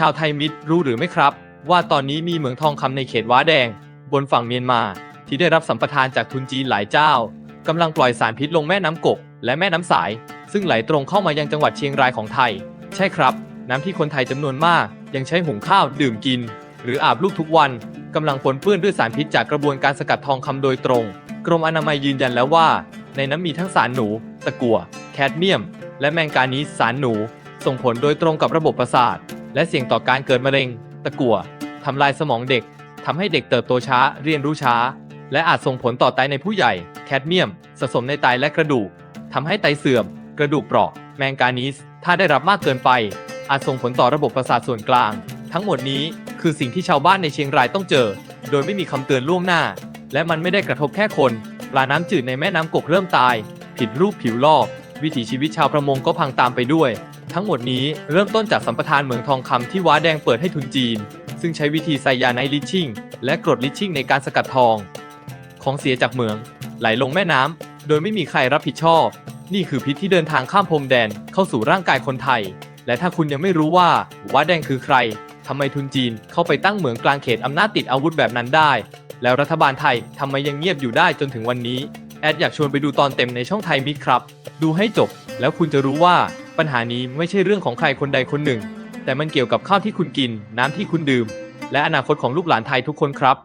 ชาวไทยมิตรรู้หรือไม่ครับ ว่าตอนนี้มีเหมืองทองคำในเขตว้าแดง บนฝั่งเมียนมา ที่ได้รับสัมปทานจากทุนจีนหลายเจ้ากำลังปล่อยสารพิษลงแม่น้ำกก และแม่น้ำสาย ซึ่งไหลตรงเข้ามายังจังหวัดเชียงรายของไทย ใช่ครับ น้ำที่คนไทยจำนวนมาก ยังใช้หุงข้าวดื่มกิน หรืออาบลูกทุกวันกำลังปนเปื้อนด้วยสารพิษจากกระบวนการสกัดทองคำโดยตรง กรมอนามัยยืนยันแล้วว่า ในน้ำมีทั้งสารหนู ตะกั่วแคดเมียม และแมงกานีสสารหนู ส่งผลโดยตรงกับระบบประสาท และเสี่ยงต่อการเกิดมะเร็ง ตะกั่วทำลายสมองเด็กทำให้เด็กเติบโตช้า เรียนรู้ช้า และอาจส่งผลต่อไตในผู้ใหญ่ แคดเมียม สะสมในไตและกระดูกทำให้ไตเสื่อม กระดูกเปราะ แมงกานีส ถ้าได้รับมากเกินไป อาจส่งผลต่อระบบประสาทส่วนกลาง ทั้งหมดนี้คือสิ่งที่ชาวบ้านในเชียงรายต้องเจอ โดยไม่มีคำเตือนล่วงหน้า และมันไม่ได้กระทบแค่คน ปลาน้ำจืดในแม่น้ำกกเริ่มตาย ผิดรูปผิวลอก วิถีชีวิตชาวประมงก็พังตามไปด้วย ทั้งหมดนี้เริ่มต้นจากสัมปทานเหมืองทองคำที่ว้าแดงเปิดให้ทุนจีน ซึ่งใช้วิธีไซยาไนลิชชิ่งและกรดลิชชิ่งในการสกัดทอง ของเสียจากเหมือง ไหลลงแม่น้ำโดยไม่มีใครรับผิดชอบ นี่คือพิษที่เดินทางข้ามพรมแดนเข้าสู่ร่างกายคนไทย และถ้าคุณยังไม่รู้ว่าว้าแดงคือใครทำไมทุนจีนเข้าไปตั้งเหมืองกลางเขตอำนาจติดอาวุธแบบนั้นได้ แล้วรัฐบาลไทยทำไมยังเงียบอยู่ได้จนถึงวันนี้ แอดอยากชวนไปดูตอนเต็มในช่องไทยมิตรครับ ดูให้จบ แล้วคุณจะรู้ว่า ปัญหานี้ไม่ใช่เรื่องของใครคนใดคนหนึ่ง แต่มันเกี่ยวกับข้าวที่คุณกิน น้ำที่คุณดื่ม และอนาคตของลูกหลานไทยทุกคนครับ